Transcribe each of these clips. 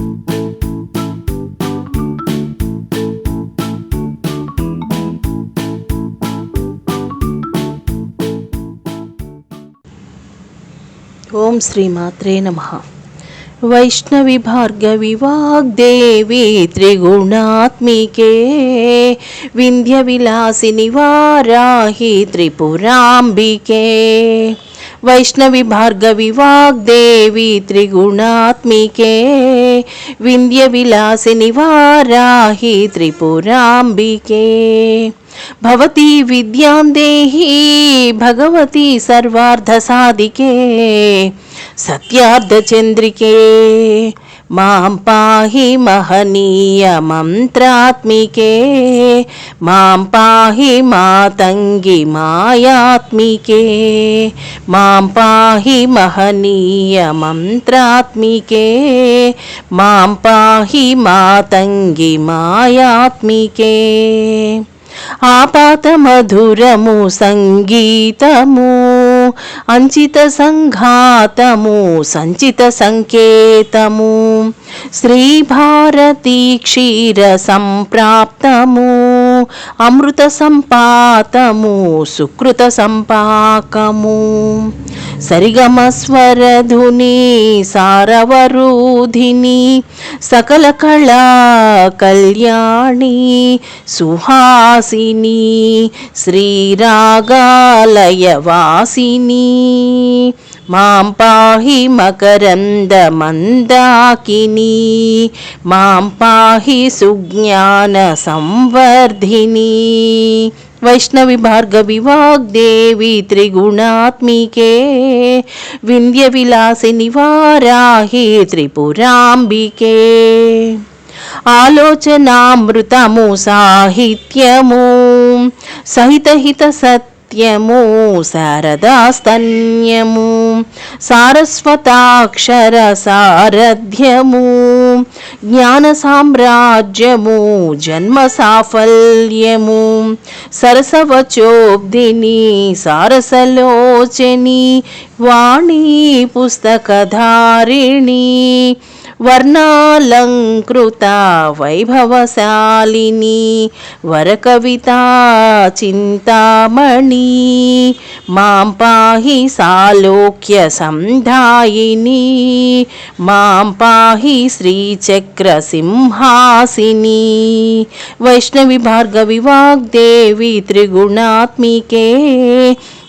ఓం శ్రీమాత్రే నమ. వైష్ణవి భార్గవి వాగ్దేవి త్రిగుణాత్మికే వింధ్య విలాసిని వారాహి త్రిపురాంబికే. వైష్ణవి భార్గవి వాగ్దేవి త్రిగుణాత్మికే వింధ్య విలాసిని వారాహి త్రిపురాంబికే భవతి విద్యాం దేహి భగవతి సర్వార్థ సాధికే సత్యార్థ చంద్రికే మాం పాహి మహనీయ మంత్రాత్మికే మాం పాహి మాతంగి మాయాత్మికే మాం పాహి మహనీయ మంత్రాత్మికే మాం పాహి మాతంగి మాయాత్మికే ఆపాత మధురము సంగీతము అంచిత సంఘాతము సంచిత సంకేతము. శ్రీభారతీ క్షీర సంప్రాప్తము అమృత సంపాతము సుకృత సంపాకము సరిగమస్వరధుని సారవరుధిని సకల కళా కళ్యాణి సుహాసిని శ్రీరాగాలయ వాసిని మాం పాహి మకరంద మందాకిని మాం పాహి సుజ్ఞాన సంవర్ధిని. వైష్ణవి భార్గవి వాగ్దేవి త్రిగుణాత్మికే వింధ్య విలాసిని వారాహి త్రిపురాంబికే. ఆలోచనామృతము సాహిత్యము సహితహిత సత్ సత్యము శారదాస్తన్యము సారస్వతాక్షర సారథ్యము జ్ఞాన సామ్రాజ్యము జన్మ సాఫల్యము సరసవచోబ్దిని సారసలోచని వాణి పుస్తకధారిణి వర్ణాలంకృత వైభవశాలిని వరకవిత చింతామణి. మాం పాహి సాలోక్య సంధాయిని మాం పాహి శ్రీచక్ర సింహాసిని. వైష్ణవి భార్గవి వాగ్దేవి త్రిగుణాత్మికే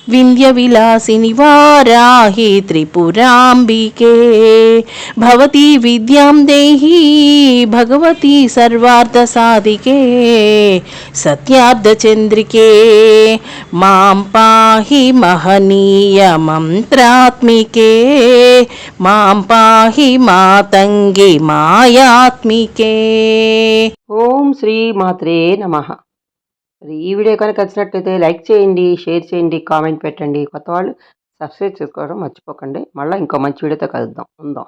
వింధ్య విలాసిని వారాహి త్రిపురాంబికే. భవతి విద్యాం దేహి భగవతి సర్వార్థ సాధికే. సత్యార్థచంద్రికే మాం పాహి మహనీయ మంత్రాత్మికే. మాం పాహి మాతంగి మాయాత్మికే. ఓం శ్రీ మాత్రే నమ. మరి ఈ వీడియో కనుక నచ్చినట్లయితే లైక్ చేయండి షేర్ చేయండి కామెంట్ పెట్టండి. కొత్త వాళ్ళు సబ్స్క్రైబ్ చేసుకోవడం మర్చిపోకండి. మళ్ళీ ఇంకో మంచి వీడియోతో కలుద్దాం. ఉందాం.